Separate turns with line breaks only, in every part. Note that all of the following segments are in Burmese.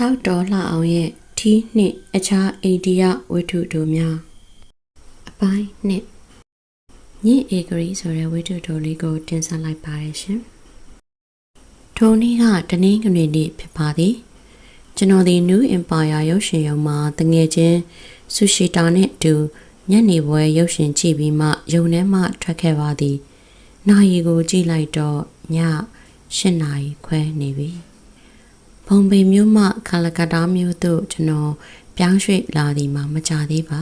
ထောက်တော်လှအောင်ရဲ့ထီးနှင့်အခြားအိန္ဒိယဝတ္ထုတို့များအပိုင်းနှစ်ညစ်ဧကရီဆိုတဲ့ဝတ္ထုတို့လေးကို တင်ဆက်လိုက်ပါရရှင်ထိုနေ့ကတနင်္ဂနွေနေ့ဖြစ်ပါသည်ကျွန်တော်ဒီ New Empire ရုပ်ရှင်ရုံမှာတငယ်ချင်းဆူရှီတာနဲ့အတူညနေပွဲရုပ်ရှင်ကြည့်ပြီးမှရုံထဲမှထွက်ခဲ့ပါသည်နာရီကိုကြည့်လိုက်တော့ည၈နာရီခွဲနေပြီ ဘုံပေမြို့မှခလကတာမြို့သို့ကျွန်တော်ပြောင်းရွှေ့လာသည်မှာမကြသေးပါ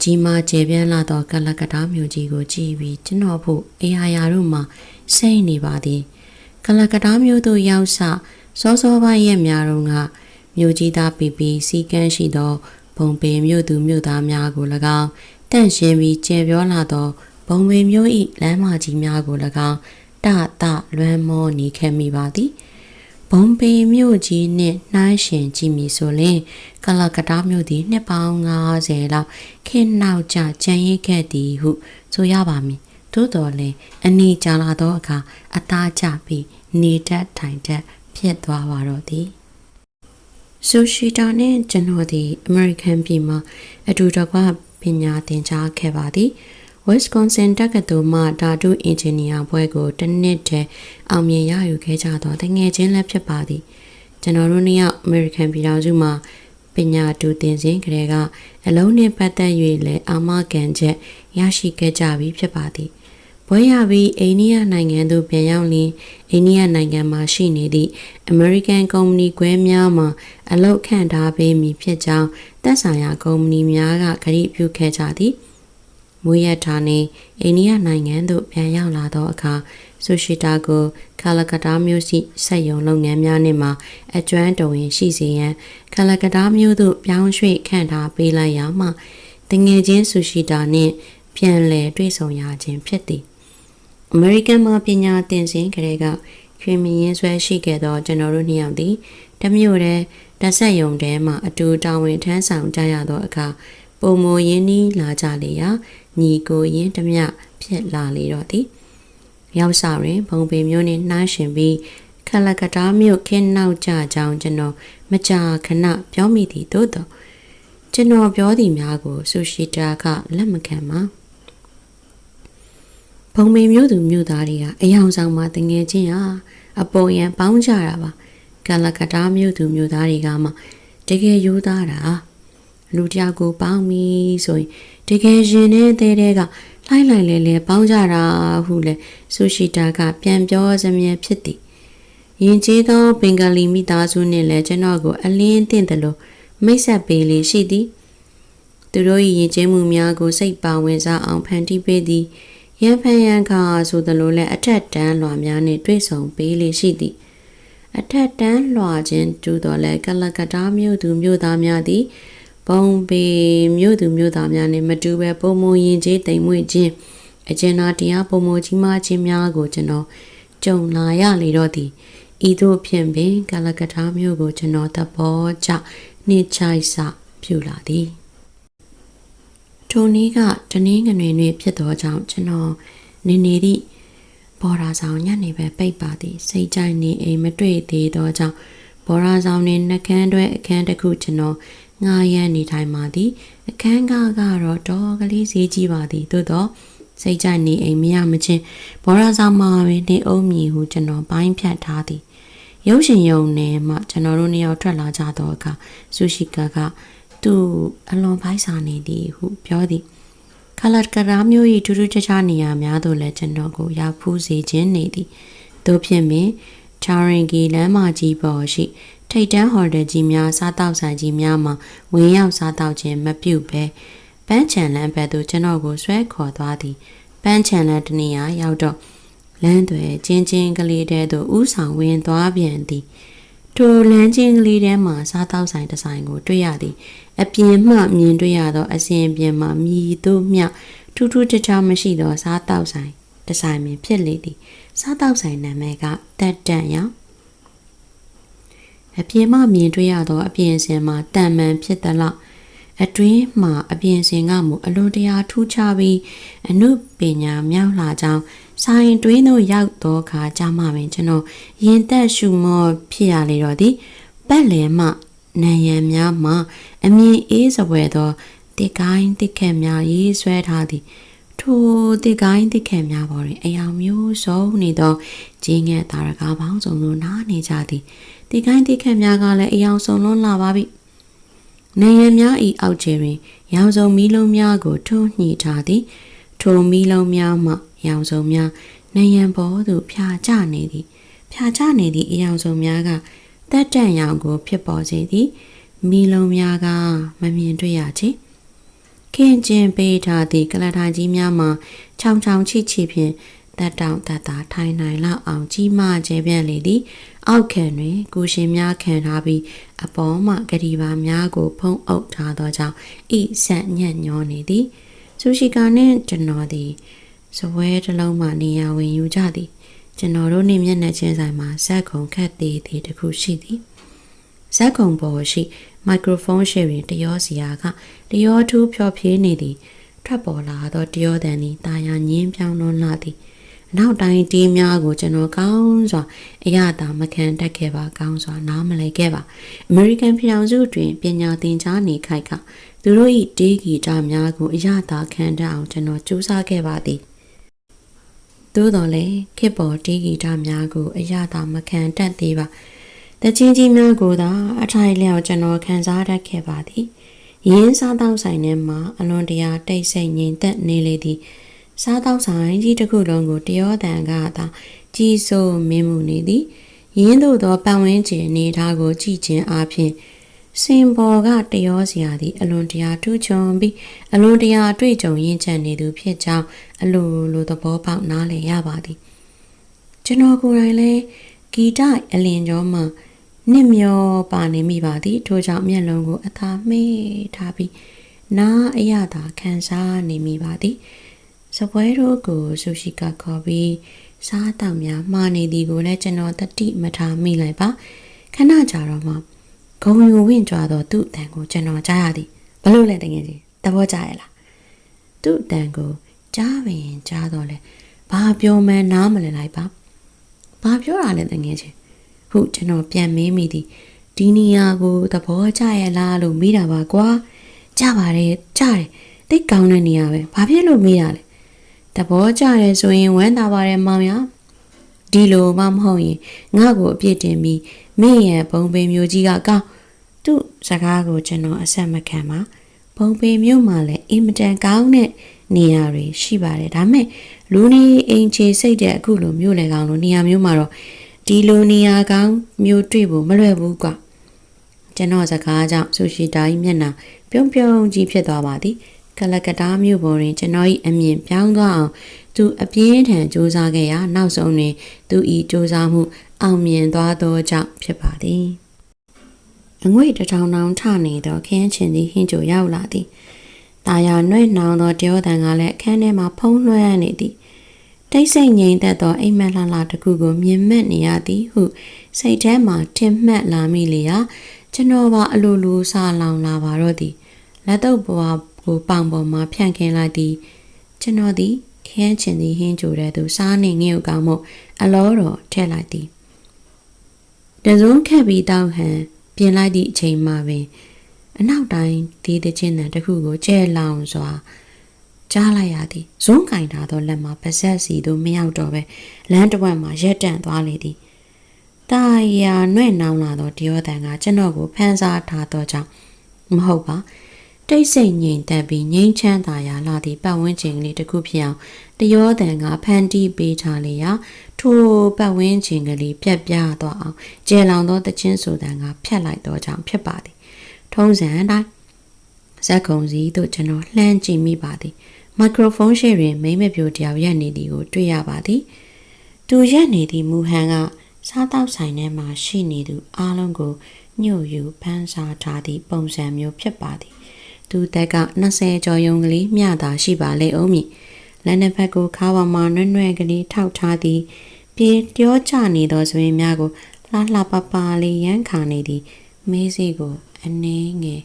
ကြီးမားကျေပြန့်လာသောကလကတာမြို့ကြီးကိုကြည့်ပြီးကျွန်တော်ဖို့အေဟာယာတို့မှစိတ်နေပါသည် ကလကတာမြို့သို့ရောက်စစောစောပိုင်းရက်များတုန်းကမြို့ကြီးသားပီပီစီကန်းရှိသောဘုံပေမြို့သူမြို့သားများကို၎င်းတန့်ရှင်းပြီးကျေပြောလာသောဘုံပေမြို့၏လမ်းမကြီးများကို၎င်းတတလွမ်းမောနေခဲ့မိပါသည် ဘုံပေမြို့ကြီးနှင့်နှိုင်းရှင်ကြည့်မည်ဆိုရင်ကလကတာမြို့သည်နှစ်ပေါင်း90လောက်ခေတ်နောက်ကျကျန်ရစ်ခဲ့သည်ဟုဆိုရပါမည်သို့တော်လည်းအနီကြာလာသောအခါအသားကျပြီးနေတတ်ထိုင်တတ်ဖြစ်သွားပါတော့သည်ဆူရှီတာနှင့်ကျွန်တော်သည်အမေရိကန်ပြည်မှာအတူတကွပညာသင်ကြားခဲ့ပါသည် Wisconsin တက္ကသိုလ်မှဓာတုအင်ဂျင်နီယာဘွဲကိုတစ်နှစ်တည်းအောင်မြင်ရယူခဲ့ကြသောတငယ်ချင်းလည်းဖြစ်ပါသည်ကျွန်တော်တို့နှစ်ယောက် American ပြည်ထောင်စုမှာပညာတူသင်စဉ်ကလေးကအလုံးနှင့်ပတ်သက်၍လည်းအာမခံချက်ရရှိခဲ့ကြပြီဖြစ်ပါသည်ဘွဲရပြီးအိန္ဒိယနိုင်ငံသို့ပြန်ရောက်လျင်အိန္ဒိယနိုင်ငံမှာရှိနေသည့် American ကုမ္ပဏီခွဲများမှအလုပ်ခန့်ထားပေးမည်ဖြစ်ကြောင်းသက်ဆိုင်ရာကုမ္ပဏီများကကတိပြုခဲ့ကြသည် မွေးရထားနေအိန္ဒိယနိုင်ငံသို့ပြန်ရောက်လာသောအခါဆူရှီတာကိုခလကတာမြို့ရှိစက်ရုံလုပ်ငန်းများနှင့်မှအကျွမ်းတော်ဝင်ရှိစေရန်ခလကတာမြို့သို့ပြောင်းရွှေ့ခန့်ထားပေးလိုက်ရာမှတငယ်ချင်းဆူရှီတာနှင့်ပြန်လည်တွေ့ဆုံရခြင်းဖြစ်သည်အမေရိကန်မှာပညာသင်စဉ်ကလေးကရွှေမင်းရင်ဆွဲရှိခဲ့သောကျွန်တော်တို့နှစ်ယောက်သည်တမျိုးတည်းတစ်ဆက်ယုံထဲမှအတူတာဝန်ထမ်းဆောင်ကြရသောအခါပုံမရင်းနှီးလာကြလေရာ ညီကိုရင်းတမျှဖြစ်လာလေတော့သည်ရောက်စာတွင်ဘုံပေမျိုးနှင့်နှိုင်းရှင်ပြီးခလကတားမြို့ခင်းနောက်ကြကြောင်းကျွန်တော်မကြာခဏပြောမိသည်သို့တော့ကျွန်တော်ပြောသည်များကိုဆူရှီတာကလက်မခံပါဘုံပေမျိုးသူမျိုးသားတွေကအယောင်ဆောင်မှတငယ်ချင်းဟာအပေါ်ရန်ပေါင်းကြတာပါကလကတားမျိုးသူမျိုးသားတွေကမှတကယ်ရိုးသားတာ လူတယောက်ကိုပေါင်းပြီးဆိုရင်တကယ်ရင်နေတဲ့တဲ့ကလှိုက်လိုက်လဲလဲပေါင်းကြတာဟုလဲဆူရှီတာကပြန်ပြောစမြဲဖြစ်သည်ယဉ်ကျေးသောဘင်္ဂလီမိသားစုနှင့်လည်းကျွန်တော်ကို အလင်းသင့်တယ်လို့မိတ်ဆက်ပေးလေရှိသည်သူတို့၏ယဉ်ကျေးမှုများကိုစိတ်ပါဝင်စားအောင်ဖန်တီးပေးသည်ရန်ဖန်ရန်ခါဆိုသလိုလဲအထက်တန်းလွှာများနှင့်တွေ့ဆုံပေးလေရှိသည်အထက်တန်းလွှာခြင်းတူတော်လဲကလကတားမြို့သူမြို့သားများသည် ဘုံပေမြို့သူမြို့သားများနှင့်မတူပဲပုံမရင်ကြီးတိမ်မွေ့ခြင်းအကျဉ်းသားတရားပုံမကြီးမားခြင်းများကိုကျွန်တော်ကြုံလာရလေတော့သည်ဤသို့ဖြင့်ပင်ကလကထာမြို့ကိုကျွန်တော်သဘောကျနှိချိုက်စပြုလာသည်ထိုနေ့ကတနင်္ဂနွေနေ့ဖြစ်သောကြောင့်ကျွန်တော်နေနေသည့်ဘော်ရာဆောင်ညနေပဲပိတ်ပါသည်စိတ်ကြိုက်နေအိမ်မတွေ့သေးသောကြောင့်ဘော်ရာဆောင်နှင့်နှကန်းတွဲအခန်းတစ်ခုကျွန်တော် ငားရမ်းနေထိုင်ပါသည် အခန်းကားကတော့တော်ကလေးဈေးကြီးပါသည်သို့တော့စိတ်ကြိုက်နေအိမ်မရမချင်းဘော်ရာဆောင်မှာပင်နေအုံးမြည်ဟုကျွန်တော်ပိုင်းဖြတ်ထားသည်ရုပ်ရှင်ယုံနဲ့မှကျွန်တော်တို့နှစ်ယောက်ထွက်လာကြတော့အခါဆူရှီကာကသူ့အလွန်ဖိုက်စာနေသည်ဟုပြောသည်ခလတ်ကရာမျိုး၏ထူးထူးခြားခြားနေရာများသို့လည်းကျွန်တော်ကိုရောက်ဖူးစေခြင်းနေသည်တို့ဖြင့်ပင်ချာရင်ဂီလမ်းမကြီးပေါ်ရှိ ထိတ်တန်းဟိုတယ်ကြီးများစားတောက်ဆိုင်ကြီးများမှာဝင်ရောက်စားတောက်ခြင်းမပြုဘဲပန်းချန်လန်းဘက်သို့ကျွန်တော်ကိုဆွဲခေါ်သွားသည်ပန်းချန်လန်းတနေရာရောက်တော့လမ်းတွေချင်းချင်းကလေးတဲသို့ဥဆောင်ဝင်သွားပြန်သည်ထိုလမ်းချင်းကလေးထဲမှစားတောက်ဆိုင်တစ်ဆိုင်ကိုတွေ့ရသည် အပြင်မှမြင်တွေ့ရသောအစဉ်ပြင်မှမြည်တို့မျှထူးထူးခြားခြားမရှိသောစားတောက်ဆိုင်တစ်ဆိုင်ပင်ဖြစ်လေသည်စားတောက်ဆိုင်နာမည်ကတက်တန်ရောင် အပြင်မှမြင်တွေ့ရသောအပြင်စင်မှာတန်မှန်ဖြစ်သလောက်အတွင်းမှာအပြင်စင်ကမူအလွန်တရာထူးခြားပြီးအနုပညာမြောက်လာကြောင်းဆိုင်တွင်းသို့ရောက်သောအခါကြာမှပင်ကျွန်တော်ရင်သက်ရှုမောဖြစ်ရလေတော့သည်ပတ်လည်မှနံရံများမှအမြင်အေးစပွဲသောတစ်ကိုင်းတစ်ခက်များရေးဆွဲထားသည်ထိုတစ်ကိုင်းတစ်ခက်များပေါ်တွင်အယောင်မျိုးစုံနေသောဂျင်းငယ်တာရကားပေါင်းစုံတို့နားနေကြသည် တစ်ကိုင်းတစ်ခက်များကလည်းအယောင်စုံလွန်းလာပါပြီနေရများဤအောက်ကျတွင် ရောင်စုံမီးလုံးများကိုထွန်းညှိထားသည်ထိုမီးလုံးများမှ ရောင်စုံများနေရန်ပေါ်သို့ဖြာကျနေသည်ဖြာကျနေသည့်အယောင်စုံများကတက်တန့်ရောင်ကို ဖြစ်ပေါ်စေသည်မီးလုံးများကမမြင်တွေ့ရချေခင်းကျင်းပေးထားသည့်ကလထိုင်ကြီးများမှာချောင်ချောင်ချိချိဖြင့် တက်တောင့်တက်တာထိုင်နိုင်လောက်အောင်ကြီးမားကျယ်ပြန့်လေသည်အောက်ခံတွင်ကိုရှင်များခံထားပြီးအပေါ်မှဂရီပါများကို ဖုံးအုပ်ထားသောကြောင့်ဤဆက်ညံ့ညောနေသည်ဆူရှီကာနှင့်ကျွန်တော်သည်စပွဲတစ်လုံးမှနေရာဝင်ယူကြသည်ကျွန်တော်တို့နှင့်မျက်နှာချင်းဆိုင်မှာဇက်ခုံခတ်သေးသေးတစ်ခုရှိသည်ဇက်ခုံပေါ်ရှိမိုက်ခရိုဖုန်းရှယ်တွင်တရောစီယာကတရောထူးဖျော်ဖြေးနေသည်ထွက်ပေါ်လာသောတရောတန်သည်တာယာညင်းပြောင်းလွန်လာသည်အ နောက်တိုင်းတီးများကိုကျွန်တော်ကောင်းစွာအရသာမခံတတ်ခဲ့ပါကောင်းစွာနားမလည်ခဲ့ပါအမေရိကန်ပြည်ထောင်စုတွင်ပညာသင်ကြားနေခိုက်ကသူတို့၏တေးဂီတများကိုအရသာခံတတ်အောင်ကျွန်တော်ကြိုးစားခဲ့ပါသည်သို့တော်လည်းခေတ်ပေါ်တေးဂီတများကိုအရသာမခံတတ်သေးပါတချင်းကြီးများကိုသာအထိုင်လျောက်ကျွန်တော်ခံစားတတ်ခဲ့ပါသည်ရင်းစားတောက်ဆိုင်ထဲမှာအလွန်တရာတိတ်ဆိတ်ငြိမ်သက်နေလေသည် စားတောက်ဆိုင်ကြီးတစ်ခုလုံးကိုတရောတန်ကသာကြီးစိုးမင်းမှုနေသည်ရင်းတို့သောပတ်ဝန်းကျင်အနေထားကိုကြည့်ခြင်းအပြင်စင်ပေါ်ကတရောစရာသည် အလွန်တရာထူးချွန်ပြီးအလွန်တရာအတွေ့အကြုံရင့်ကျက်နေသူဖြစ်ကြောင်းအလိုလိုသဘောပေါက်နားလည်ရပါသည်ကျွန်တော်ကိုယ်တိုင်လည်းဂီတအလင်ကျော်မှနစ်မျောပါနေမိပါသည်ထို့ကြောင့်မျက်လုံးကိုအသာမှေးထားပြီးနားအရသာခံစားနေမိပါသည် စပွဲတို့ကိုဆူရှိကခေါ်ပြီးစားတောက်များမှားနေသည်ကိုလည်းကျွန်တော်တတိမထားမိလိုက်ပါခဏကြာတော့မှဂုံယူဝင့်ကြွားသောသူ့အတန်ကိုကျွန်တော်ကြားရသည်ဘလို့လဲတကယ်ကြီးသဘောကျရဲ့လားသူ့အတန်ကိုကြားပင်ကြားတော့လဲဘာပြောမှန်းနားမလည်လိုက်ပါဘာပြောတာလဲတကယ်ချင်းဟုကျွန်တော်ပြန်မေးမိသည်ဒီနေရာကိုသဘောကျရဲ့လားလို့မေးတာပါကွာကြပါတယ်ကြားတယ်သိကောင်းတဲ့နေရာပဲဘာဖြစ်လို့မေးတာလဲ သဘောကျတယ်ဆိုရင်ဝမ်းသာပါတယ်မောင်ရဒီလိုမှမဟုတ်ရင်ငါ့ကိုအပြစ်တင်ပြီးမင်းရဲ့ဘုံပေမျိုးကြီးကကောင်းသူ့စကားကိုကျွန်တော်အဆက်မခံပါဘုံပေမျိုးမှလည်းအင်မတန်ကောင်းတဲ့နေရာတွေရှိပါတယ်ဒါမဲ့လူနေအိမ်ချေစိတ်တဲ့အခုလိုမျိုးလေကောင်လိုနေရာမျိုးမှာတော့ဒီလိုနေရာကောင်းမျိုးတွေ့ဖို့မလွယ်ဘူးကွာကျွန်တော်စကားကြောင့်ဆူရှီတာကြီးမျက်နှာပြုံးပြုံးကြီးဖြစ်သွားပါသည် ကလကတားမြို့ပေါ်တွင်ကျွန်တော်၏အမြင်ပြောင်းသွားအောင်သူအပြင်းထန်စူးစမ်းခဲ့ရာနောက်ဆုံးတွင်သူ၏စူးစမ်းမှုအောင်မြင်သွားသောကြောင့်ဖြစ်ပါသည်အငွေ့တထောင်ထောင်ထနေသောခင်းချင်သည်ဟင်းကြိုရောက်လာသည်။ตาယာနှွဲ့နှောင်သောတယောတန်ကလည်းအခန်းထဲမှဖုံးလွှမ်းနေသည်။တိတ်ဆိတ်ငြိမ်သက်သောအိမ်မက်လှလှတစ်ခုကိုမြင်မဲ့နေရသည်ဟုစိတ်ထဲမှထင်မှတ်လာမိလေရာကျွန်တော်ပါအလိုလိုစားလောင်လာပါတော့သည်။လက်တော့ဘွား ကိုပောင်ပေါ်မှဖြန့်ခင်းလိုက်သည်ကျွန်တော်သည်ခင်းချင်သည်ဟင်းကြိုတဲ့သူစားနေငှုတ်ကောင်းမှုအလောတော်ထည့်လိုက်သည်တစုံခက်ပြီးတောက်ဟန်ပြင်လိုက်သည့်အချိန်မှပင် အနောက်တိုင်းဒီတချင်းတန်တစ်ခုကိုကျဲလောင်စွာကြားလိုက်ရသည်ဇွန်းကင်ထားသောလက်မှာပါဇက်စီသို့မရောက်တော့ပဲလမ်းတစ်ဝက်မှာရက်တန့်သွားလေသည်တာယာနှဲ့နောင်လာသောတယောတန်ကကျွန်တော်ကိုဖန်ဆားထားသောကြောင့်မဟုတ်ပါ တိတ်ဆိတ်ငြိမ်သက်ပြီးငြိမ်းချမ်းသာရာလာသည့်ပတ်ဝန်းကျင်ကလေးတစ်ခုဖြစ်အောင်တယောတန်ကဖန်တီးပေးထားလေရာထိုပတ်ဝန်းကျင်ကလေးပြက်ပြားသွားအောင်ကျဲလောင်သောတခြင်းဆိုတန်ကဖြတ်လိုက်သောကြောင့်ဖြစ်ပါသည်ထုံးစံအတိုင်းဇက်ကုံစီတို့ကျွန်တော်လှမ်းကြည့်မိပါသည်မိုက်ခရိုဖုန်းရှေ့တွင်မိမ့်မပြိုတယောက်ရက်နေသည်ကိုတွေ့ရပါသည်သူရက်နေသည့်မူဟန်ကစားတောက်ဆိုင်ထဲမှာရှိနေသူအားလုံးကိုညှို့ယူဖန်းစားထားသည့်ပုံစံမျိုးဖြစ်ပါသည် သူတက်က20ကျော်ယုံကလေးမျှတာရှိပါလေအောင်မည်လက်နှစ်ဖက်ကိုခါဝမှာနွဲ့နွဲ့ကလေးထောက်ထားသည်ပြေပြောချနေသောဆိုရင်များကိုလှလှပပလေးရန်ခါနေသည်မေးစီကိုအနှင်းငယ်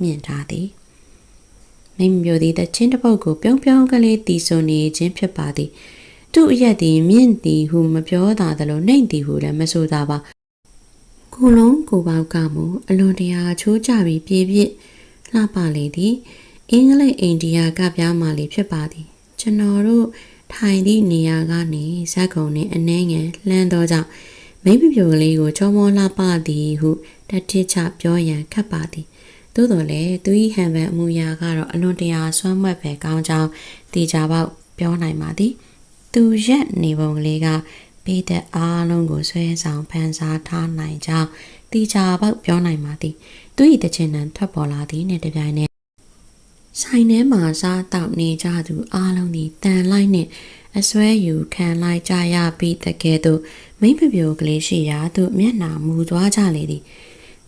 မြင့်ထားသည်မိမမျိုးသည်တချင်းတစ်ပုတ်ကိုပြုံးပြုံးကလေးတီးဆိုနေခြင်းဖြစ်ပါသည်သူ့အရက်သည်မြင့်သည်ဟုမပြောတာသလိုနှိမ်သည်ဟုလည်းမဆိုသာပါကိုလုံးကိုပေါက်ကမူအလွန်တရာချိုးကြပြီးပြေပြစ် လှပလေသည်အင်္ဂလိပ်အိန္ဒိယကပြားမာလီဖြစ်ပါသည် ကျွန်တော်တို့ထိုင်သည့်နေရာကနေဇက်ကုံနှင့်အနှဲငယ်လှမ်းသောကြောင့်မိမပြိုကလေးကိုချောမောလှပသည်ဟုတတိချပြောရန်ခတ်ပါသည်သို့တော်လည်းသူ၏ဟန်ဗန်အမူအရာကတော့အလွန်တရာဆွမ်းမွက်ပဲကောင်းကြောင်းတေချာပေါက်ပြောနိုင်ပါသည် သူရက်နေပုံကလေးကပေးတဲ့အားလုံးကိုဆွဲဆောင်ဖန်ဆားထားနိုင်ကြောင်းတေချာပေါက်ပြောနိုင်ပါသည် သူ၏တချင်တန်ထွက်ပေါ်လာသည်နှင့်တပြိုင်နက်ဆိုင်ထဲမှာစားတောက်နေကြသူအားလုံးသည်တန်လိုက်နှင့်အစွဲယူခံလိုက်ကြရပြီးတကယ်သို့မိမ့်ပပြိုကလေးရှိရာသို့မျက်နှာမူသွားကြလေသည်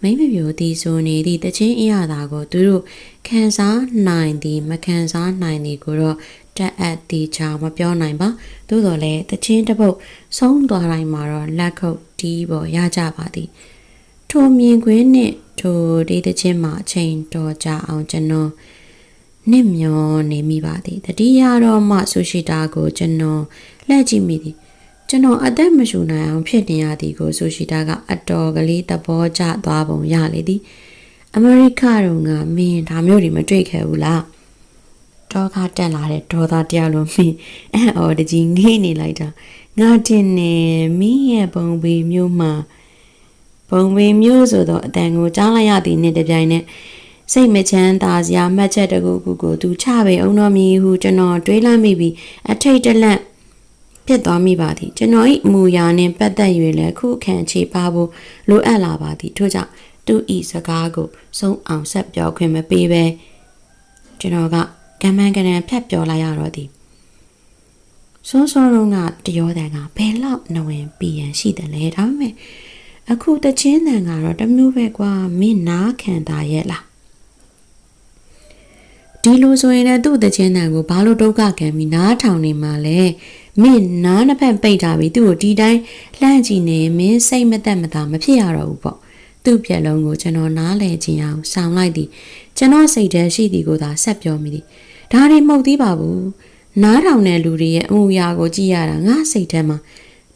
မိမ့်ပပြိုသည်ဆိုနေသည့်တချင်းအရာသာကိုသူတို့ခံစားနိုင်သည်မခံစားနိုင်သည်ကိုတော့တက်အပ်တီချာမပြောနိုင်ပါသို့တော်လည်းတချင်းတစ်ပုတ်ဆုံးသွားတိုင်းမှာတော့လက်ခုပ်တီးပေါ်ရကြပါသည် ထိုမြင်ကွင်းနှင့်ထိုဒေးတချင်းမှာအချိန်တော်ကြအောင်ကျွန်တော်နစ်မျောနေမိပါသည်တတိယတော့မှဆူရှိတာကိုကျွန်တော်လှည့်ကြည့်မိသည်ကျွန်တော်အသက်မရှူနိုင်အောင်ဖြစ်နေရသည်ကိုဆူရှိတာကအတော်ကလေးသဘောကျသွားပုံရလေသည်အမေရိကတုန်းကမင်းဒါမျိုးတွေမတွေ့ခဲ့ဘူးလားဒေါကတက်လာတဲ့ဒေါသတယောက်လိုမင်းအဲ့အော်တကြီးငေးနေလိုက်တာငါတင်နေမင်းရဲ့ပုံပေမျိုးမှာ ပုံပေမျိုးဆိုတော့အတန်ကိုကြားလိုက်ရသည်နဲ့တပြိုင်နက်စိတ်မချမ်းသာစရာမှတ်ချက်တကူကူကိုသူချပေအောင်တော်မီဟုကျွန်တော်တွေးလိုက်မိပြီးအထိတ်တလန့်ဖြစ်သွားမိပါသည်ကျွန်တော်၏အမူအရာနှင့်ပတ်သက်၍လည်းခုခံချေပါဖို့လိုအပ်လာပါသည်ထို့ကြောင့်သူ၏စကားကိုဆုံးအောင်ဆက်ပြောခွင့်မပေးဘဲကျွန်တော်ကကမန်းကနန်ဖြတ်ပြောလိုက်ရတော့သည်စောစောတုန်းကတရောတန်ကဘယ်လောက်နဝင်ပြည်ရန်ရှိတယ်လဲဒါပေမဲ့ အခုတချင်းတန်ကတော့တမျိုးပဲကွာမင်းနားခံတာရဲ့လားဒီလိုဆိုရင်လည်းသူ့တချင်းတန်ကိုဘာလို့ဒုက္ခခံပြီးနားထောင်နေမှာလဲမင်းနားနှစ်ဖက်ပိတ်ထားပြီးသူ့ကိုဒီတိုင်းလှမ်းကြည့်နေမင်းစိတ်မသက်မသာမဖြစ်ရတော့ဘူးပေါ့သူ့ပြက်လုံးကိုကျွန်တော်နားလဲခြင်းအောင်ဆောင်လိုက်သည်ကျွန်တော်စိတ်ထဲရှိသည်ကိုသာဆက်ပြောမိသည်ဒါတွေမဟုတ်သေးပါဘူးနားထောင်တဲ့လူတွေရဲ့အမှုရာကိုကြည့်ရတာငါစိတ်ထဲမှာ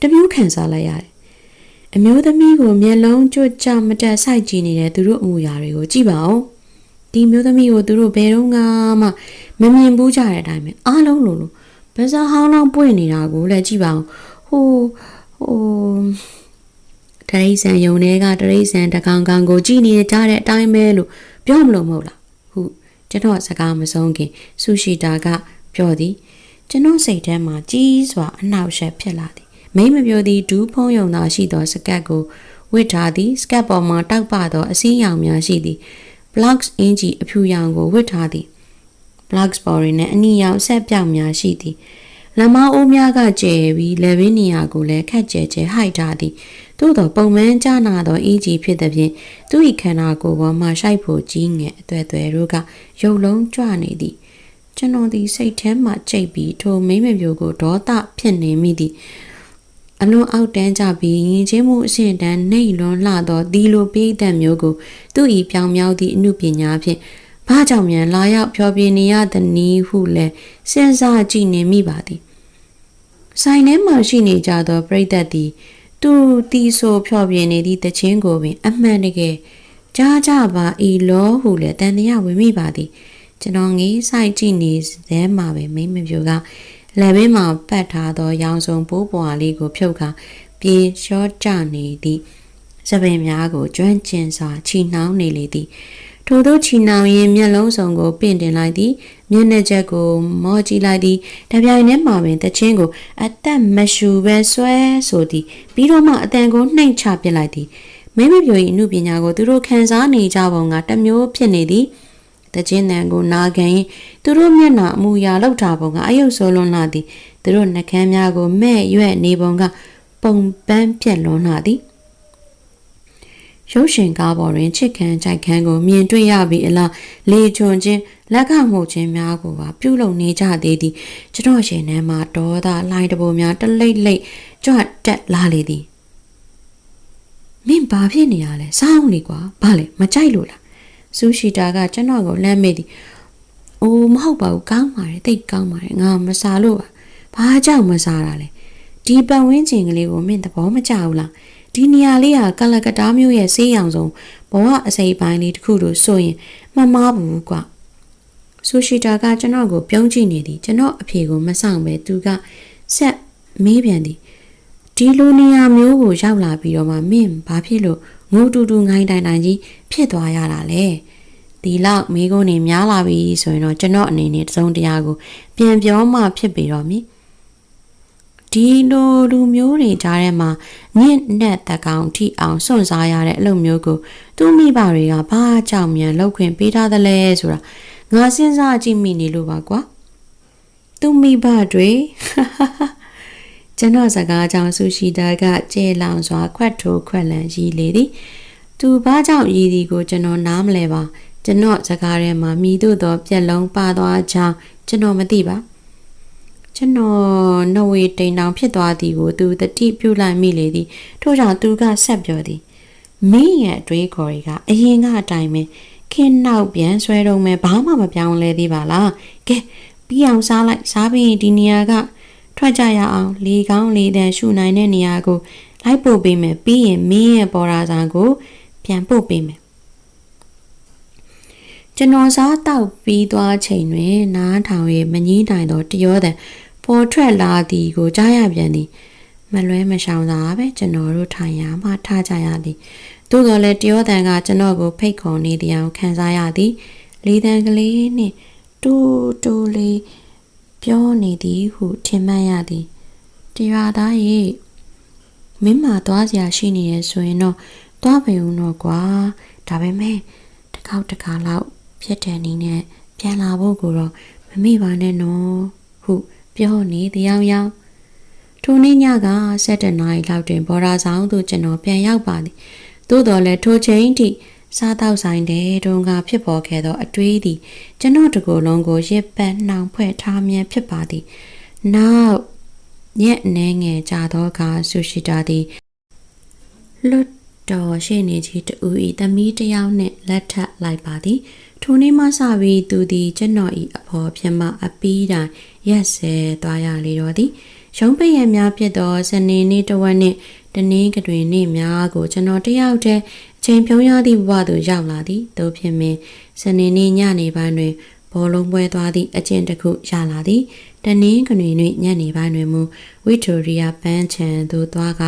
တမျိုးခံစားလိုက်ရတယ် အမျိုးသမီးကိုမျက်လုံးကြွကြမတက်ဆိုင်ကြည့်နေတဲ့သူတို့အမှုရာတွေကိုကြည့်ပါဦးဒီမျိုးသမီးကိုသူတို့ဘယ်တော့မှမမြင်ဘူးကြတဲ့အတိုင်းပဲအားလုံးလိုလိုဘယ်စားဟောင်းလောင်းပွင့်နေတာကိုလည်းကြည့်ပါဦးဟိုဟိုတရိษံယုံတွေကတရိษံတကောင်ကောင်ကိုကြည်နေကြတဲ့အတိုင်းပဲလို့ပြောမလို့မဟုတ်လားဟုကျွန်တော်စကားမဆုံးခင်ဆူရှီတာကပြောသည်ကျွန်တော်စိတ်ထဲမှာကြီးစွာအနှောက်အယှက်ဖြစ်လာသည် မိမပြောသည်ဒူးဖုံးယုံသာရှိသောစကတ်ကိုဝစ်ထားသည်စကတ်ပေါ်မှာတောက်ပသောအစည်းရောင်များရှိသည် blocks အင်ဂျီအဖြူရောင်ကိုဝစ်ထားသည် blocks ပေါ်ရင်းနဲ့အနီရောင်ဆက်ပြောင်များရှိသည်လမအိုးများကကျယ်ပြီးလေဘင်းနေရာကိုလည်းခက်ကျဲကျဲဟိုက်ထားသည်သို့သောပုံမှန်ကြနာသောအင်ဂျီဖြစ်သည်ဖြင့်သူ၏ခန္ဓာကိုယ်ပေါ်မှရှိုက်ဖို့ကြီးငယ်အသွဲ့သွဲတို့ကရုပ်လုံးကြွနေသည်ကျွန်တော်ဒီစိတ်ထဲမှကြိတ်ပြီးထိုမိမမျိုးကိုဒေါသဖြစ်နေမိသည် အလွန်အောက်တန်းကြပြီးရင်ချင်းမှုအရှင်တန်းနှိမ်လွန်လှသောဒီလိုပိဋကမျိုးကိုသူ့ဤပြောင်မြောက်သည့်အမှုပညာဖြင့်ဘာကြောင့်မြန်လာရောက်ဖျော်ပြနေရသည်နည်းဟုလဲစဉ်းစားကြည့်နေမိပါသည်ဆိုင်ထဲမှရှိနေကြသောပရိသတ်သည် သူတီဆိုဖျော်ပြနေသည့်တခြင်းကိုပင် အမှန်တကယ်ကြားကြပါဤလောဟုလဲတန်တရားဝင်မိပါသည် ကျွန်တော်ငေးဆိုင်ကြည့်နေသဲမှာပဲမိမပြိုက လက်ဘင်းမှာပတ်ထားသောရောင်စုံပိုးပွားလေးကိုဖြုတ်ခါပြေလျှောကျနေသည့်စပင်များကိုကျွမ်းကျင်စွာချီနှောင်းနေလေသည်ထို့သောချီနှောင်ရင်မျက်လုံးစုံကိုပင့်တင်လိုက်သည်မျက်နှာချက်ကိုမောကြည့်လိုက်သည်တပြိုင်တည်းမှာပင်တချင်းကိုအသက်မရှူပဲဆွဲဆိုသည်ပြီးတော့မှအတန်ကိုနှိမ်ချပစ်လိုက်သည်မင်းမပြို၏အမှုပညာကိုသူတို့ခံစားနေကြပုံကတမျိုးဖြစ်နေသည် တခြင်းတန်ကိုနာခံရင်သူတို့မျက်နှာအမူအရာလောက်ထားပုံကအယုတ်ဆိုးလွန်းလာသည်သူတို့နှကမ်းများကိုမဲ့ရွက်နေပုံကပုံပန်းပြက်လွန်းလာသည်ရုပ်ရှင်ကားပေါ်တွင်ချစ်ခံကြိုက်ခံကိုမြင်တွေ့ရပြီးအလားလေချွန်ခြင်းလက်ခမှုခြင်းများကိုပါပြုလုပ်နေကြသေးသည်ကျွန်တော်ရှင်ထဲမှာဒေါသလှိုင်းတပိုများတလိတ်လိတ်ကြွတက်လာလေသည်မင်းဘာဖြစ်နေရလဲစောင်းလေကွာဘာလဲမကြိုက်လို့လား ဆူရှီတာကကျွန်တော်ကိုလှမ်းမိသည်။အိုးမဟုတ်ပါဘူးကောင်းပါတယ်တိတ်ကောင်းပါတယ်ငါမစားလို့ပါ။ဘာကြောင့်မစားတာလဲ။ဒီပတ်ဝန်းကျင်ကလေးကိုမင်းသဘောမကျဘူးလား။ဒဒီနေရာလေးဟာကလကတားမျိုးရဲ့ဆေးရောင်ဆုံးဘဝအစိပ်ပိုင်းလေးတစ်ခုလို့ဆိုရင်မမှားဘူးကွာဆူရှီတာကကျွန်တော်ကိုပြုံးကြည့်နေသည်ကျွန်တော်အဖေကိုမဆောင်ပဲသူကဆက်မေးပြန်သည်ဒီလိုနေရာမျိုးကိုရောက်လာပြီးတော့မှမင်းဘာဖြစ်လို့ ငိုတူတူငိုင်းတိုင်တိုင်ကြီးဖြစ်သွားရတာလဲဒီလောက်မိကုန်းနေများလာပြီဆိုရင်တော့ကျွန်တော်အနေနဲ့တစုံတရာကိုပြန်ပြောမှဖြစ်ပြီတော့မည်ဒီလိုလူမျိုးတွေကြားထဲမှာညင့်နဲ့တကောင်ထိအောင်စွန့်စားရတဲ့အလုပ်မျိုးကိုသူ့မိဘတွေကဘာကြောင့်မြန်လောက်ခွင့်ပေးထားသလဲဆိုတာငါစဉ်းစားကြည့်မိနေလို့ပါကွာသူ့မိဘတွေ ကျွန်တော်စကားကြောင့်ဆူရှီတာကကျဲလောင်စွာခွက်ထိုးခွက်လန်ရည်လေသည်သူဘာကြောင့်ရည်ဒီကိုကျွန်တော်နားမလဲပါကျွန်တော်စကားထဲမှာမိတို့သောပြက်လုံးပါသွားကြောင်းကျွန်တော်မသိပါကျွန်တော်နဝေတိန်တောင်ဖြစ်သွားသည်ကိုသူတတိပြုလိုက်မိလေသည်ထို့ကြောင့်သူကဆက်ပြောသည်မင်းရဲ့အတွေးခေါ်တွေကအရင်ကအတိုင်းပဲခင်းနောက်ပြန်ဆွဲတော့မယ်ဘာမှမပြောင်းလဲသေးပါလားကဲပြီးအောင်စားလိုက်စားပြီးဒီနေရာက ထွက်ကြရအောင်လေကောင်းလေတန်ရှူနိုင်တဲ့နေရာကိုလိုက်ပို့ပေးမယ်ပြီးရင်မင်းရဲ့ပေါ်ရာဇာကိုပြန်ပို့ပေးမယ်ကျွန်တော်စားတောက်ပြီးသွားချိန်တွင် နားထောင်၍မငီးနိုင်သောတရောတဲ့ပေါ်ထွက်လာသည်ကိုကြားရပြန်သည်မလွဲမရှောင်သာပဲကျွန်တော်တို့ထိုင်ရမှထားကြရသည်သို့တော်လည်းတရောတန်ကကျွန်တော်ကိုဖိတ်ခေါ်နေသည်အောင်ခံစားရသည်လေတန်ကလေးနှင့်တူတူလေး ပြောနေသည်ဟုထင်မှတ်ရသည်တရွာသားရေမင်းမသွားစရာရှိနေရဆိုရင်တော့သွားပေဦးတော့ကွာဒါပေမဲ့တစ်ခေါက်တစ်ခါလောက်ဖြစ်တဲ့နည်းနဲ့ပြန်လာဖို့ကိုတော့မမိပါနဲ့နော်ဟုပြောနေတရားရောက်ထိုနေ့ညက7နာရီလောက်တွင်ဘော်ရာဆောင်သို့ကျွန်တော်ပြန်ရောက်ပါသည်သို့တော်လည်းထိုချိန်ထိ စားတောက်ဆိုင်တဲ့တုန်းကဖြစ်ပေါ်ခဲ့သောအတွေးသည်ကျွန်တော်တကိုယ်လုံးကိုရစ်ပတ်နှောင်ဖွဲ့ထားမြဲဖြစ်ပါသည်နောက်ညက်နှဲငယ်ကြသောအခါဆူရှိတာသည်လွတ်တော်ရှိနေကြီးတူဤသမီးတယောက်နှင့်လက်ထပ်လိုက်ပါသည်ထိုနေ့မှစပြီးသူသည်ကျွန်တော်ဤအဖော်ဖြစ်မှအပီးတိုင်ရက်ဆဲသွားရလေတော့သည်ရုံးပရများဖြစ်သောစနေနေ့တဝက်နှင့်တနင်္ဂနွေနေ့များကိုကျွန်တော်တယောက်တည်းအ ချိန်ဖြုံးရသည့်ဘဝသို့ရောက်လာသည်တို့ဖြစ်မင်းစနေနေ့ညနေပိုင်းတွင်ဘောလုံးပွဲသွားသည့်အကျင့်တစ်ခုရလာသည်တနင်္ဂနွေနေ့ညနေပိုင်းတွင်မူဝီတိုရီယာပန်းချန်သို့သွားက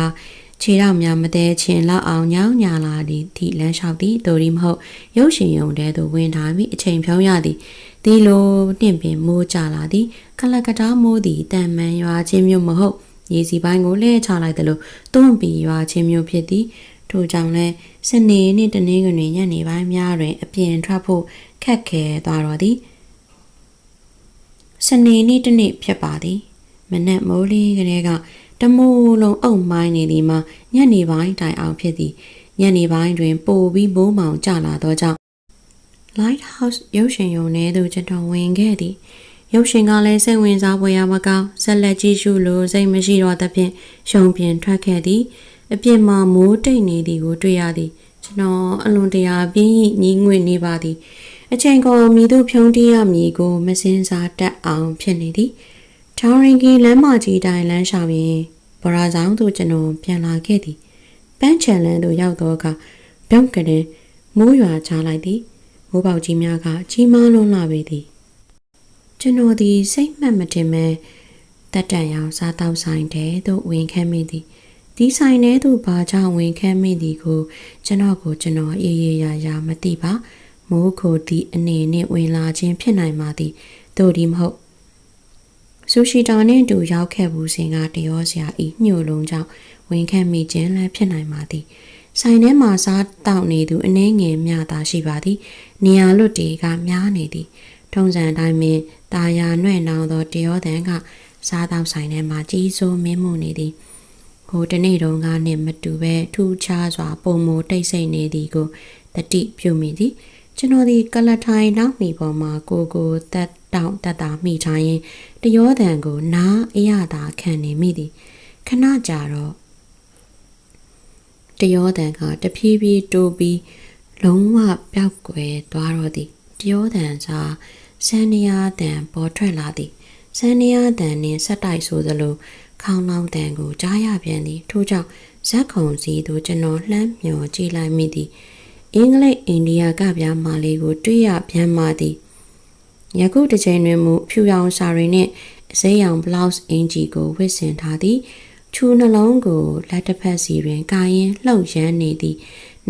ခြေထောက်များမသေးခြင်းလောက်အောင်ညောင်းညာလာသည့်ဒီလမ်းလျှောက်သည်တို့ရီမဟုတ်ရုပ်ရှင်ရုံတဲသို့ဝင်ထားပြီးအချိန်ဖြုံးရသည်ဒီလိုနှင့်ပင်မိုးကြလာသည်ကလကတားမိုးသည်တန်မှန်ရွာခြင်းမျိုးမဟုတ်ရေစီပိုင်းကိုလှည့်ချလိုက်တယ်လို့တွန့်ပီရွာခြင်းမျိုးဖြစ်သည် ထို့ကြောင့်လဲစနေနေ့တနင်္ဂနွေညနေပိုင်းများတွင် အပြင်ထွက်ဖို့ခက်ခဲသွားတော့သည်စနေနေ့တစ်နေ့ဖြစ်ပါသည်မနက်မိုးလင်းကလေးကတမိုးလုံးအုပ်မိုင်းနေသည်မှာညနေပိုင်းတိုင်အောင်ဖြစ်သည်ညနေပိုင်းတွင် ပိုပြီးမိုးမောင်ကျလာသောကြောင့် Lighthouse ရုပ်ရှင်ရုံထဲသို့ကျွန်တော်ဝင်ခဲ့သည်ရုပ်ရှင်ကလည်းစိတ်ဝင်စားဖွယ်ရာမကောင်းဆက်လက်ကြည့်ရှုလို့စိတ်မရှိတော့သဖြင့်ရှုံပြင်ထွက်ခဲ့သည် အပြစ်မှာမိုးတိတ်နေသည်ကိုတွေ့ရသည်ကျွန်တော်အလွန်တရာပြင်းညီငွေ့နေပါသည် အချိန်ကုန်မိတို့ဖြုံးတီးရမည်ကိုမစင်စားတတ်အောင်ဖြစ်နေသည်ထောင်ရင်ကီလမ်းမကြီးတိုင်းလမ်းလျှောက်ရင်ဘရာဇောင်းသို့ကျွန်တော်ပြန်လာခဲ့သည်ပန်းချန်လန်းသို့ရောက်တော့ကပြောင်းကလေးမိုးရွာချလိုက်သည်မိုးပေါက်ကြီးများကကြီးမားလွန်းလာပေသည်ကျွန်တော်ဒီစိတ်မှတ်မတင်မဲ့တက်တန်ရောင်စားတောက်ဆိုင်တဲ့သို့ဝင်ခဲ့မိသည် ဒီဆိုင်ထဲသို့ဘာကြောင့်ဝင်ခဲ့မိသည်ကို ကျွန်တော်ကိုကျွန်တော်အေးအေးရာရာမသိပါမိုးခိုဒီအနေနဲ့ဝင်လာခြင်းဖြစ်နိုင်ပါသည်တို့ဒီမဟုတ်ဆူရှီတာနဲ့တူရောက်ခဲ့ဘူးစဉ်ကတရောစရာဤညှို့လုံးကြောင့်ဝင်ခဲ့မိခြင်းလည်းဖြစ်နိုင်ပါသည်ဆိုင်ထဲမှာစားတောက်နေသူအနှဲငယ်မြတာရှိပါသည်နေရာလွတ်တွေကများနေသည် ထုံးစံတိုင်းပင်တာယာနှဲ့နောင်သောတရောတန်ကစားတောက်ဆိုင်ထဲမှာကြီးစိုးမင်းမှုနေသည် ဟိုတနေ့တုန်းကနှင့်မတူပဲထူးခြားစွာ ပုံမတိတ်ဆိတ်နေသည်ကိုတတိပြုမိသည်ကျွန်တော်ဒီကလထိုင်နောက်မိပေါ်မှာကိုကိုတက်တောင့်တက်တာမိထားရင်တရောတန်ကို နားအရသာခံနေမိသည်ခဏကြာတော့တရောတန်ကတဖြည်းဖြည်းတိုးပြီးလုံးဝပျောက်ကွယ်သွားတော့သည်တရောတန်စားဆန်နီယာတန်ပေါ်ထွက်လာသည်ဆန်နီယာတန်နှင့်ဆက်တိုက်ဆိုသလို ခေါင်းလောင်းတန်ကိုကြားရပြန်သည်ထို့ကြောင့်ဇက်ခုံစီသို့ကျွန်တော်လှမ်းမျောကြည့်လိုက်မိသည်အင်္ဂလိပ်အိန္ဒိယကပြားမာလေးကို တွေ့ရပြန်မှသည်ယခုတစ်ချိန်တွင်မူဖြူရောင်စာရီနှင့်အစိမ်းရောင် blouse အင်ဂျီကိုဝတ်ဆင်ထားသည်ချူနှလုံးကိုလက်တစ်ဖက်စီတွင်ကာရင်လှုပ်ရမ်းနေသည်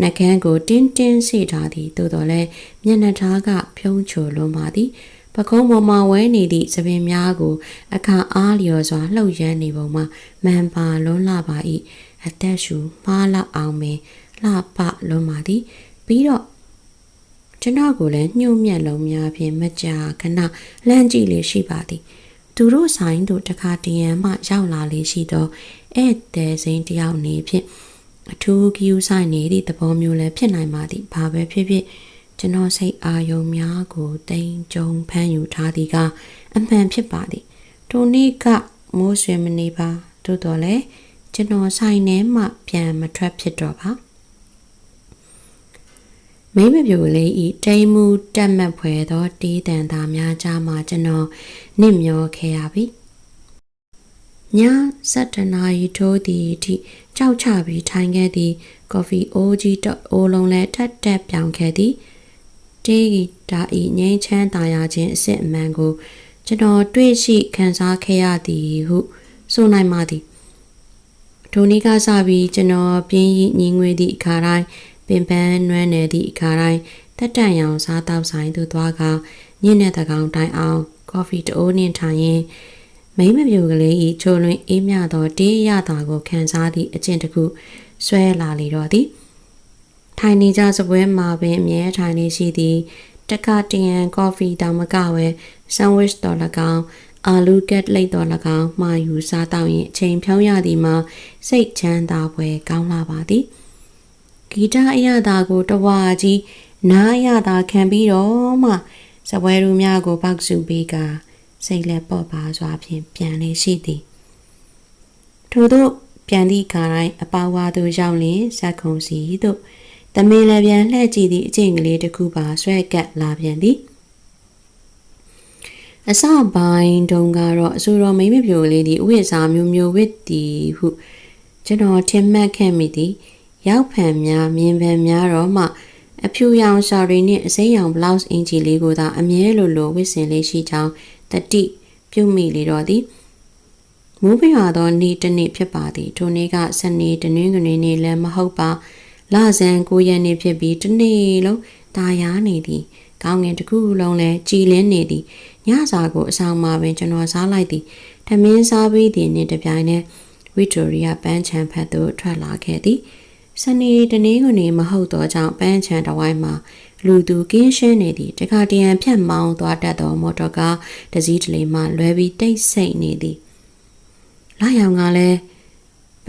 နှကန်းကိုတင်းတင်းဆိထားသည်သို့တော်လည်းမျက်နှာသားကဖြုံးချိုလွန်ပါသည် ပကုံးပေါ်မှာဝဲနေသည့်သပင်များကို အခါအားလျော်စွာလှုပ်ရမ်းနေပုံမှာမန်ပါလွန်းလာပါ၏အသက်ရှူမှားလောက်အောင်ပင်လှပလွန်ပါသည်ပြီးတော့ကျွန်တော်ကိုလည်းညှို့မြက်လုံးများဖြင့်မကြာခဏလှမ်းကြည့်လေရှိပါသည်သူတို့ဆိုင်တို့တခါတရံမှရောက်လာလေရှိသောဧည့်သည်စိန်တယောက်နေဖြင့်အထူးကြည့်ဥဆိုင်နေသည့်သဘောမျိုးလည်းဖြစ်နိုင်ပါသည်ဘာပဲဖြစ်ဖြစ် ကျွန်တော်စိတ်အာယုံများကိုတိမ်ကြုံဖမ်းယူထားသည်ကအမှန်ဖြစ်ပါသည်ထိုနေ့ကမိုးဆွေမနေပါသို့တော်လည်းကျွန်တော်ဆိုင်ထဲမှပြန်မထွက်ဖြစ်တော့ပါမိမပြိုလေးဤတိမ်မှုတက်မှတ်ဖွယ်သောတီးတန်သားများကြားမှာကျွန်တော်နစ်မျောခဲ့ရပြီည7နာရီထိုးသည့်အထိကြောက်ချပြီးထိုင်ခဲ့သည် ကော်ဖီအိုးကြီးတော့အိုးလုံးလဲထက်တက်ပြောင်ခဲ့သည် တေးဂီတာဤငိမ့်ချမ်းသာရခြင်းအစ်စ်အမှန်ကို ကျွန်တော်တွေ့ရှိခံစားခဲ့ရသည်ဟုဆိုနိုင်ပါသည်ထိုနေ့ကစပြီးကျွန်တော်ပြင်းရီညီငွေသည့်အခါတိုင်းပင်ပန်းနွမ်းနယ်သည့်အခါတိုင်းတက်တန့်ရောင်စားတောက်ဆိုင်သို့သွားကညနေတကောင်တိုင်အောင် ကော်ဖီတအိုးနှင့်ထိုင်ရင်မိမပြူကလေးဤချိုလွင်အေးမြသောတေးရတာကိုခံစားသည့်အကျင့်တစ်ခုဆွဲလာလေတော့သည် ထိုင်နေကြစပွဲမှာပင်အမြဲထိုင်နေရှိသည်တက္ကတယံကော်ဖီတောင်မကဝဲဆန်ဝစ်တော်၎င်းအာလူကက်လိတ်တော်၎င်းမှာယူစားတော့ရင်အချိန်ဖြောင်းရသည်မှာစိတ်ချမ်းသာပွဲကောင်းလာပါသည်ဂီတအရသာကိုတဝါကြီးနားရသာခံပြီးတော့မှစပွဲရူများကိုပောက်စုပေးကစိတ်လက်ပေါ့ပါစွာဖြင့်ပြန်လေရှိသည်ထို့သောပြန်သည့်ခါတိုင်းအပါဝါသို့ရောက်လျင်ဇက်ခုံစီသို့ တမင်လည်းပြန်လှည့်ကြည့်သည့်အကျင့်ကလေးတစ်ခုပါဆွဲကပ်လာပြန်သည်အစပိုင်းတုန်းကတော့အဆိုတော်မိမပြိုလေးဒီဥယျာစာမျိုးမျိုးဝစ်သည်ဟုကျွန်တော်ထင်မှတ်ခဲ့မိသည်ရောက်ဖန်များမြင်ဖန်များတော့မှအဖြူရောင်ရှာရီနှင့်အစိမ်းရောင်ဘလောက်အင်ဂျီလေးကိုသာအမြဲလိုလိုဝစ်စင်လေးရှိကြောင်းတတိပြုမိလေတော့သည်မိုးပြရွာသောနေ့တစ်နေ့ဖြစ်ပါသည်ထိုနေ့ကစနေတနင်္ဂနွေနေ့လည်းမဟုတ်ပါ လဆန်း9ရက်နေ့ဖြစ်ပြီးတစ်နေ့လုံးတာယာနေသည်ကောင်းငင်တစ်ခုလုံးလည်းကြည်လင်းနေသည်ညစာကိုအဆောင်မှာပင်ကျွန်တော်စားလိုက်သည်ထမင်းစားပြီးသည်နှင့်တပြိုင်နက်ဝီတိုရီယာပန်းချံဖက်သို့ထွက်လာခဲ့သည်စနေတနင်္ဂနွေမဟုတ်သောကြောင့်ပန်းချံတဝိုင်းမှာလူသူကင်းရှင်းနေသည်တခါတရံဖြတ်မောင်းသွားတတ်သောမော်တော်ကားတစည်းတလေမှလွဲပြီးတိတ်ဆိတ်နေသည်လာရောင်ကလည်း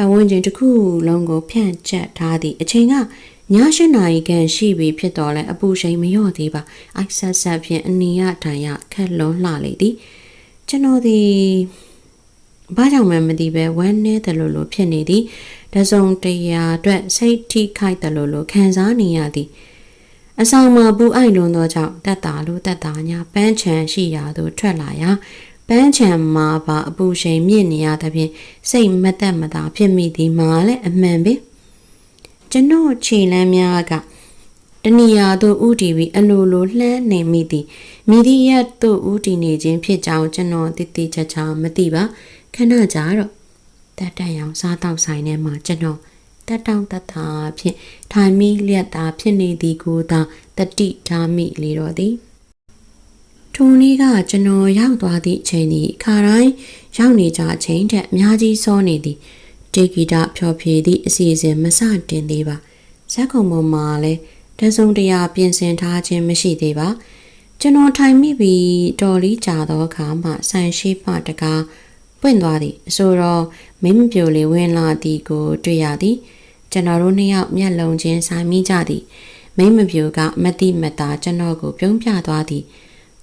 ပတ်ဝန်းကျင်တစ်ခုလုံးကိုဖြန့်ကျက်ထားသည့်အချိန်ကည၈နာရီခန့်ရှိပြီဖြစ်တော်လဲအပူချိန်မလျော့သေးပါအိုက်ဆက်ဆက်ဖြင့်အနီရထိုင်ရခက်လွန်လှလေသည်ကျွန်တော်သည်ဘာကြောင့်မှမသိပဲဝမ်းနေတယ်လို့လို့ဖြစ်နေသည်တစုံတရာအတွက်စိတ်ထိခိုက်တယ်လို့လို့ခံစားနေရသည်အဆောင်မှာပူအိုက်လွန်သောကြောင့်တက်တာလို့တက်တာညာပန်းချံရှိရာသို့ထွက်လာရာ ပန်းချံမှာပါအပူချိန်မြင့်နေရသဖြင့်စိတ်မသက်မသာဖြစ်မိသည်မှာလည်းအမှန်ပဲကျွန်တော်ခြေလမ်းများကတဏီယာတို့ဥတီပြီးအလိုလိုလှမ်းနေမိသည်မိသည့်ရက်တို့ဥတီနေခြင်းဖြစ်ကြောင်းကျွန်တော်တိတိကျကျမသိပါခဏကြာတော့တက်တန်ရောင်စားတော့ဆိုင်ထဲမှာကျွန်တော်တက်တောင့်တထာဖြင့်ထိုင်မိလျက်သာဖြစ်နေသည်ကိုသာတတိထားမိလေတော့သည် ထိုနေ့ကကျွန်တော်ရောက်သွားသည့်အချိန်ဒီခါတိုင်းရောက်နေကြအချိန်ထက်အများကြီးစောနေသည်တေဂီတာဖျော်ဖြေသည့်အစီအစဉ်မစတင်သေးပါဇက်ကုံပေါ်မှာလည်းတစုံတရာပြင်ဆင်ထားခြင်းမရှိသေးပါကျွန်တော်ထိုင်မိပြီးတော်လေးကြာသောအခါမှဆန်ရှိမှတကားပွင့်သွားသည်အဆိုတော့မင်းမပြိုလေးဝင်လာသည်ကိုတွေ့ရသည်ကျွန်တော်တို့နှစ်ယောက်မျက်လုံးချင်းဆိုင်မိကြသည်မိမပြိုကမတိမတာကျွန်တော်ကိုပြုံးပြသွားသည်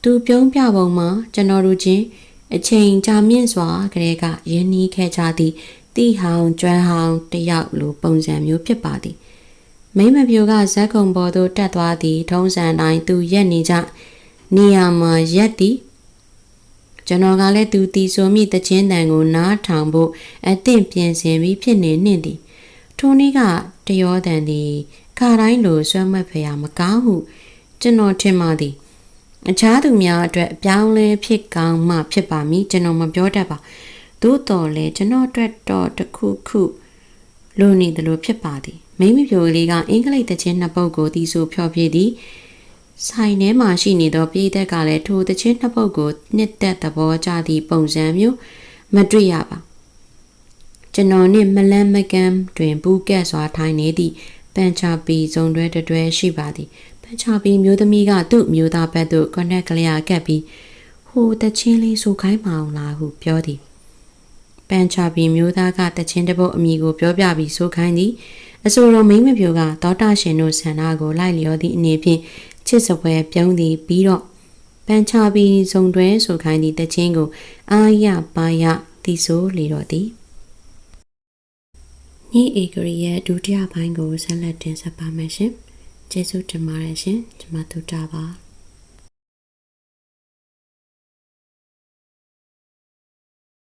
သူပြုံးပြပုံမှာကျွန်တော်တို့ချင်းအချိန်ကြာမြင့်စွာကလေးကရင်းနှီးခဲ့ကြသည်တီဟောင်ကျွမ်းဟောင်တယောက်လိုပုံစံမျိုးဖြစ်ပါသည်မိမပြိုကဇက်ကုံပေါ်သို့တက်သွားသည် ထုံးစံတိုင်းသူရက်နေကြနေရာမှာရက်သည်ကျွန်တော်ကလည်းသူတီဆိုမိတခြင်းတန်ကိုနားထောင်ဖို့အသင့်ပြင်ဆင်ပြီးဖြစ်နေနှင့်သည်ထိုနေ့ကတရောတန်သည်ခါတိုင်းလိုဆွမ်းမက်ဖရာမကောင်းဟု ကျွန်တော်ထင်ပါသည် အခြားသူများအတွက်အပြောင်းလဲဖြစ်ကောင်းမှဖြစ်ပါမည်ကျွန်တော်မပြောတတ်ပါသို့တော်လည်းကျွန်တော်အတွက်တော့တစ်ခုခုလိုနေတယ်လို့ဖြစ်ပါသည်မိမပြိုကလေးကအင်္ဂလိပ်တခြင်းနှစ်ပုဒ်ကိုတီးဆိုဖျော်ဖြေသည်ဆိုင်ထဲမှာရှိနေသောပြည်သက်ကလည်းထိုတခြင်းနှစ်ပုဒ်ကိုနှစ်သက်သဘောကျသည့်ပုံစံမျိုးမတွေ့ရပါကျွန်တော်နှင့်မလန်းမကန်းတွင်ဘူးကက်စွာထိုင်နေသည့်ပန်ချာပီဇုံတွဲတစ်တွဲရှိပါသည်ပန် ချာပီမျိုးသမီးကသူ့မျိုးသားဘက်သို့ကွန်နက်ကလေးကပ်ပြီးဟိုတချင်းလေးဆိုခိုင်းမအောင်လားဟုပြောသည်ပန်ချာပီမျိုးသားကတချင်းတစ်ပုတ်အမိကိုပြောပြပြီးဆိုခိုင်းသည်အဆိုတော်မိန်းမပြိုကသောတာရှင်တို့ဆန္ဒကိုလိုက်လျောသည့်အနေဖြင့်ချစ်စပွဲပြုံးသည်ပြီးတော့ပန်ချာပီဇုံတွဲဆိုခိုင်းသည့်တချင်းကို အာရပါရတီဆိုလေတော့သည်ညဧကရီရဲ့ဒုတိယပိုင်းကိုဆက်လက်တင်ဆက်ပါမယ်ရှင်။ ကျေးဇူးတင်ပါတယ်ရှင်။ကျွန်မတို့တာပါ။